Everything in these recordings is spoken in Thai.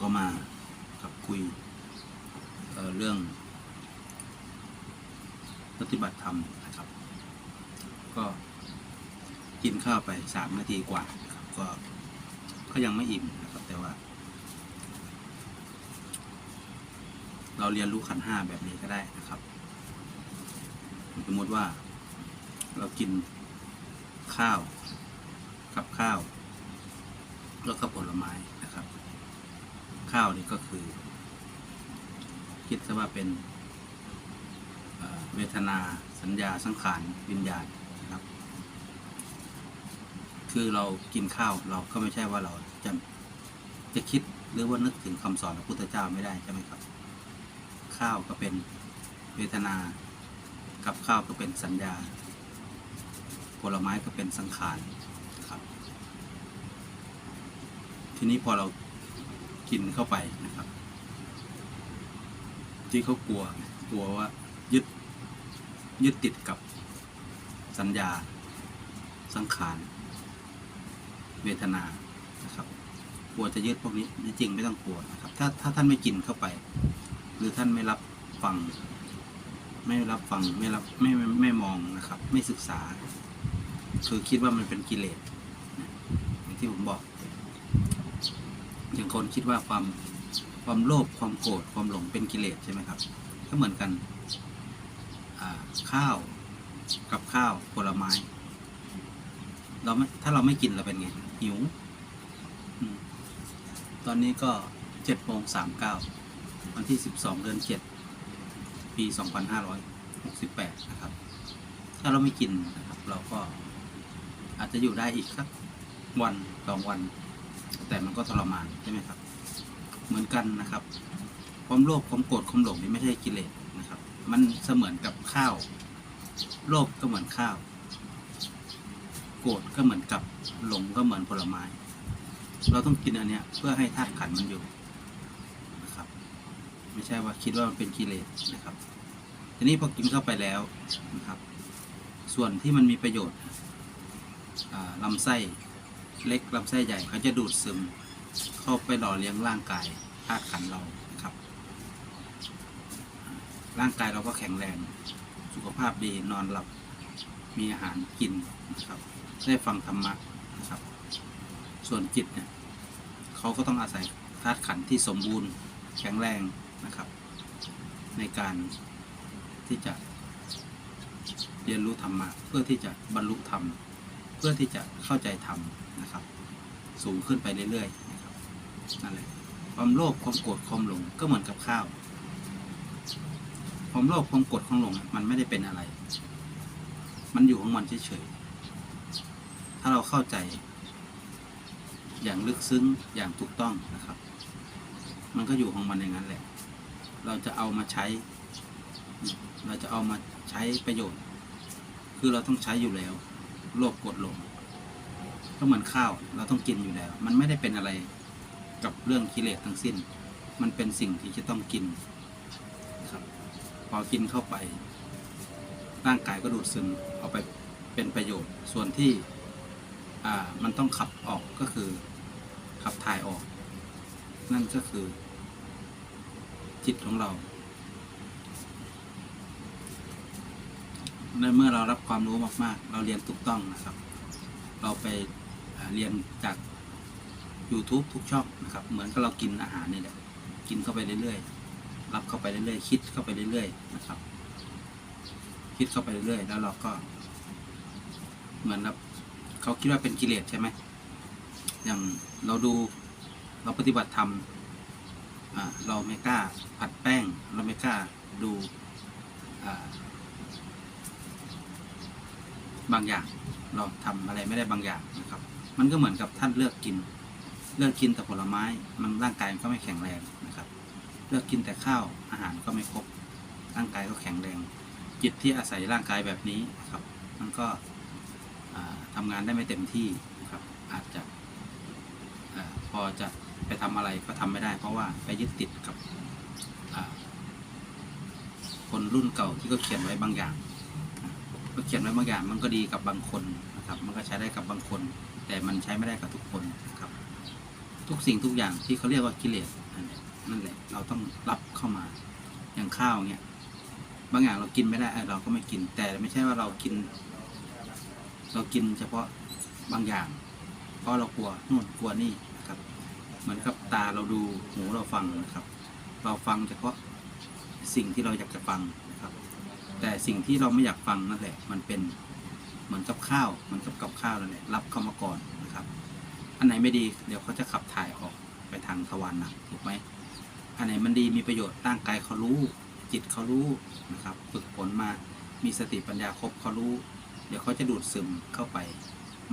ก็มากับคุยเเรื่อง ปฏิบัติธรรมนะครับ ก็กินข้าวไปสามนาทีกว่านะครับก็ก็ยังไม่อิ่มนะครับ แต่ว่า เราเรียนรู้ขันห้าแบบนี้ก็ได้นะครับ สมมติว่าเรากินข้าวกับข้าว แล้วก็ผลไม้ ข้าวนี่ก็คือ คิดซะว่าเป็นเวทนาสัญญาสังขารวิญญาณนะครับ คือเรากินข้าวเราก็ไม่ใช่ว่าเราจะจะคิดหรือว่านึกถึงคำสอนของพุทธเจ้าไม่ได้ใช่ไหมครับ ข้าวก็เป็นเวทนา กับข้าวก็เป็นสัญญา ผลไม้ก็เป็นสังขารครับ ทีนี้พอเรา กินเข้าไปนะครับ ที่เขากลัวกลัวว่ายึดยึดติดกับสัญญา สังขารเวทนานะครับกลัวจะยึดพวกนี้จริงไม่ต้องกลัวนะครับ ถ้าถ้าท่านไม่กินเข้าไป หรือท่านไม่รับฟัง ไม่รับฟังไม่รับไม่ไม่ไม่มองนะครับ ไม่ศึกษา คือคิดว่ามันเป็นกิเลสอย่างที่ผมบอก อย่างคนคิดว่าความความโลภความโกรธความหลงเป็นกิเลสใช่ไหมครับ ก็เหมือนกันข้าวกับข้าวผลไม้ เราไม่ถ้าเราไม่กินเราเป็นไงหิว ตอนนี้ก็เจ็ดโมงสามเก้าวันที่12เดือน7ปี2568นะครับ ถ้าเราไม่กินนะครับ เราก็อาจจะอยู่ได้อีกสักวันสองวัน แต่มันก็ทรมานใช่ไหมครับ เหมือนกันนะครับ ความโลภความโกรธความหลงนี่ไม่ใช่กิเลสนะครับ มันเสมือนกับข้าว โลภก็เหมือนข้าว โกรธก็เหมือนกับหลงก็เหมือนผลไม้ เราต้องกินอันเนี้ยเพื่อให้ธาตุขันมันอยู่นะครับ ไม่ใช่ว่าคิดว่ามันเป็นกิเลสนะครับทีนี้พอกินเข้าไปแล้วนะครับ ส่วนที่มันมีประโยชน์ลำไส้ เล็กลำไส้ใหญ่เขาจะดูดซึม เข้าไปหล่อเลี้ยงร่างกายธาตุขันเรานะครับ ร่างกายเราก็แข็งแรง สุขภาพดีนอนหลับมีอาหารกินนะครับ ได้ฟังธรรมะนะครับ ส่วนจิตเนี่ยเขาก็ต้องอาศัยธาตุขันที่สมบูรณ์แข็งแรงนะครับ ในการที่จะเรียนรู้ธรรมะเพื่อที่จะบรรลุธรรม พื่อที่จะเข้าใจธรรมนะครับ สูงขึ้นไปเรื่อยๆนะครับนั่นแหละความโลภความโกรธความหลงก็เหมือนกับข้าว ความโลภความโกรธความหลงมันไม่ได้เป็นอะไร มันอยู่ของมันเฉยๆถ้าเราเข้าใจ อย่างลึกซึ้งอย่างถูกต้องนะครับ มันก็อยู่ของมันอย่างนั้นแหละ เราจะเอามาใช้ เราจะเอามาใช้ประโยชน์ คือเราต้องใช้อยู่แล้ว โลภกรธหลงก็เหมือนข้าว เราต้องกินอยู่แล้ว มันไม่ได้เป็นอะไรกับเรื่องกิเลสทั้งสิ้น มันเป็นสิ่งที่จะต้องกินนะครับพอกินเข้าไป ร่างกายก็ดูดซึมเอาไปเป็นประโยชน์ ส่วนที่อ่ามันต้องขับออกก็คือขับถ่ายออก นั่นก็คือจิตของเรา ในเมื่อเรารับความรู้มาก ๆ เราเรียนถูกต้องนะครับ เราไปเรียนจาก YouTube ทุกช่องนะครับ เหมือนกับเรากินอาหารนี่แหละ กินเข้าไปเรื่อยๆ รับเข้าไปเรื่อยๆ คิดเข้าไปเรื่อยๆ นะครับ คิดเข้าไปเรื่อยๆ แล้วเราก็ เหมือนกับเขาคิดว่าเป็นกิเลสใช่ไหม อย่างเราดูเราปฏิบัติธรรมเราไม่กล้าผัดแป้ง เราไม่กล้าดู บางอย่างเราทำอะไรไม่ได้บางอย่างนะครับ มันก็เหมือนกับท่านเลือกกิน เลือกกินแต่ผลไม้ มันร่างกายมันก็ไม่แข็งแรงนะครับ เลือกกินแต่ข้าวอาหารก็ไม่ครบ ร่างกายก็แข็งแรง จิตที่อาศัยร่างกายแบบนี้นะครับ มันก็อ่าทำงานได้ไม่เต็มที่นะครับ อาจจะอพอจะไปทำอะไรก็ทำไม่ได้ เพราะว่าไปยึดติดกับคนรุ่นเก่าที่ก็เขียนไว้บางอย่าง ก็เขียนไว้บางอย่างมันก็ดีกับบางคนนะครับ มันก็ใช้ได้กับบางคน แต่มันใช้ไม่ได้กับทุกคนนะครับ ทุกสิ่งทุกอย่างที่เขาเรียกว่ากิเลสนั่นแหละเราต้องรับเข้ามาอย่างข้าวเนี่ยบางอย่างเรากินไม่ได้เราก็ไม่กิน แต่ไม่ใช่ว่าเรากิน เรากินเฉพาะบางอย่าง เพราะเรากลัวนู่นกลัวนี่นะครับ เหมือนกับตาเราดูหูเราฟังนะครับ เราฟังเฉพาะสิ่งที่เราอยากจะฟัง แต่สิ่งที่เราไม่อยากฟังนั่นแหละ มันเป็นเหมือนกับข้าวเหมือนกับกับข้าวนั่นแหละรับเข้ามาก่อนนะครับ อันไหนไม่ดีเดี๋ยวเขาจะขับถ่ายออกไปทางทวารหนักถูกไหมอันไหนมันดีมีประโยชน์ร่างกายเขารู้ จิตเขารู้นะครับ ฝึกฝนมามีสติปัญญาครบเขารู้ เดี๋ยวเขาจะดูดซึมเข้าไป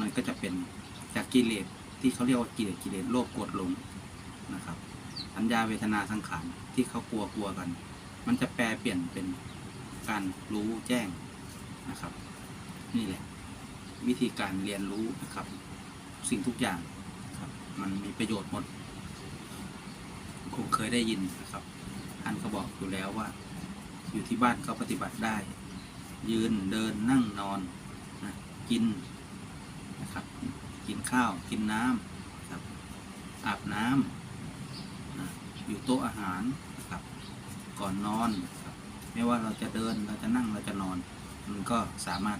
มันก็จะเป็นจากกิเลสที่เขาเรียกว่ากิเลสกิเลสโลภโกรธหลงนะครับสัญญาเวทนาสังขารที่เขากลัวกลัวกัน มันจะแปลเปลี่ยนเป็น การรู้แจ้งนะครับ นี่แหละ วิธีการเรียนรู้นะครับ สิ่งทุกอย่างครับมันมีประโยชน์หมดคงเคยได้ยินนะครับท่านก็บอกอยู่แล้วว่า อยู่ที่บ้านก็ปฏิบัติได้ ยืนเดินนั่งนอนนะกินนะครับ กินข้าวกินน้ำครับอาบน้ำนะอยู่โต๊ะอาหารนะครับ ก่อนนอนนะครับ ไม่ว่าเราจะเดินเราจะนั่งเราจะนอน มันก็สามารถ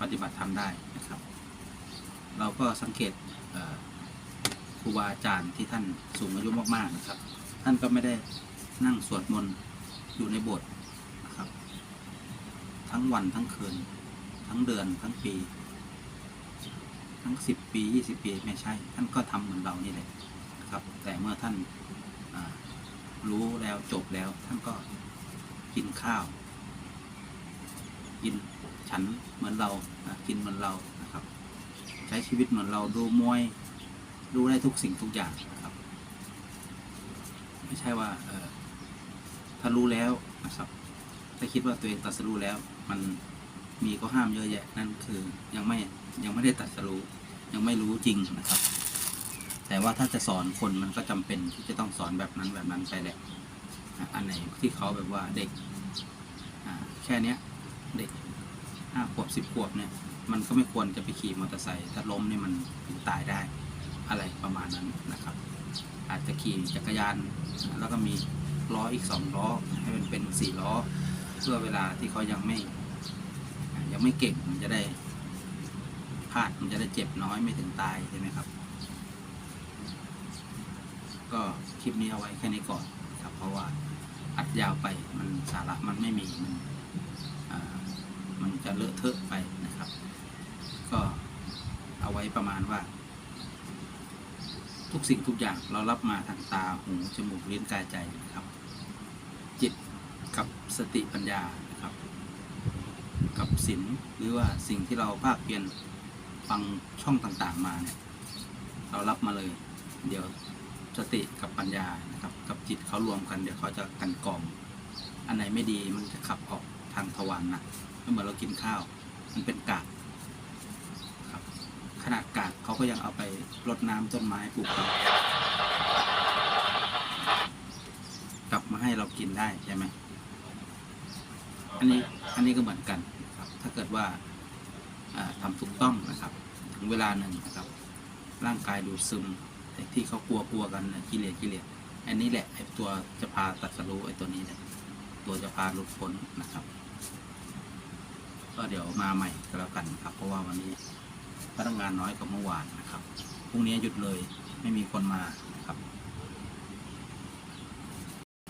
ปฏิบัติทำได้นะครับ เราก็สังเกตครูบาอาจารย์ที่ท่านสูงอายุมากๆนะครับ ท่านก็ไม่ได้นั่งสวดมนต์อยู่ในโบสถ์นะครับ ทั้งวันทั้งคืน ทั้งเดือนทั้งปี ทั้งสิบปียี่สิบปีไม่ใช่ ท่านก็ทำเหมือนเรานี่แหละครับ แต่เมื่อท่าน รู้แล้วจบแล้ว ท่านก็กินข้าว กินฉันเหมือนเรากินเหมือนเรานะครับ ใช้ชีวิตเหมือนเราดูมวยดูได้ทุกสิ่งทุกอย่างนะครับ ไม่ใช่ว่าเออถ้ารู้แล้วนะครับถ้าคิดว่าตัวเองตัดสรู้แล้ว มันมีก็ห้ามเยอะแยะนั่นคือยังไม่ยังไม่ได้ตัดสรู้ยังไม่รู้จริงนะครับ แต่ว่าถ้าจะสอนคนมันก็จำเป็นที่จะต้องสอนแบบนั้นแบบนั้นไปแหละอันไหนที่เขาแบบว่าเด็กแค่เนี้ยเด็กห้าขวบสิบขวบเนี่ยมันก็ไม่ควรจะไปขี่มอเตอร์ไซค์ถ้าล้มนี่มันตายได้อะไรประมาณนั้นนะครับ อาจจะขี่จักรยานแล้วก็มีล้ออีกสองล้อให้มันเป็นสี่ล้อเพื่อเวลาที่เขายังไม่ยังไม่เก่งมันจะได้พลาดมันจะได้เจ็บน้อยไม่ถึงตายใช่ไหมครับ ก็คลิปนี้เอาไว้แค่นี้ก่อนครับ เพราะว่าอัดยาวไปมันสาระมันไม่มีมันมันจะเลอะเทอะไปนะครับ ก็เอาไว้ประมาณว่า ทุกสิ่งทุกอย่างเรารับมาทางตาหูจมูกลิ้นกายใจนะครับ จิตกับสติปัญญานะครับ กับศีลหรือว่าสิ่งที่เราภาคเพียรฟังช่องต่างๆมาเนี่ยเรารับมาเลย เดี๋ยว สติกับปัญญานะครับ กับจิตเขารวมกันเดี๋ยวเขาจะกันกองอันไหนไม่ดีมันจะขับออกทางทวารหนะเหมือนเรากินข้าว มันเป็นกากครับ ขนาดกากเขาก็ยังเอาไปรดน้ำต้นไม้ปลูกต้นกลับมาให้เรากินได้ใช่ไหมอันนี้อันนี้ก็เหมือนกันครับ ถ้าเกิดว่าอ่าทำถูกต้องนะครับ ถึงเวลาหนึ่งนะครับ ร่างกายดูดซึม ที่เขากลัวกลัวกันนะกิเลสกิเลสอันนี้แหละไอ้ตัวจะพาตัดสรู้ไอ้ตัวนี้แหละตัวจะพาหลุดพ้นนะครับ ก็เดี๋ยวมาใหม่ก็แล้วกันครับ เพราะว่าวันนี้พนักงานน้อยกว่าเมื่อวานนะครับพรุ่งนี้หยุดเลยไม่มีคนมานะครับ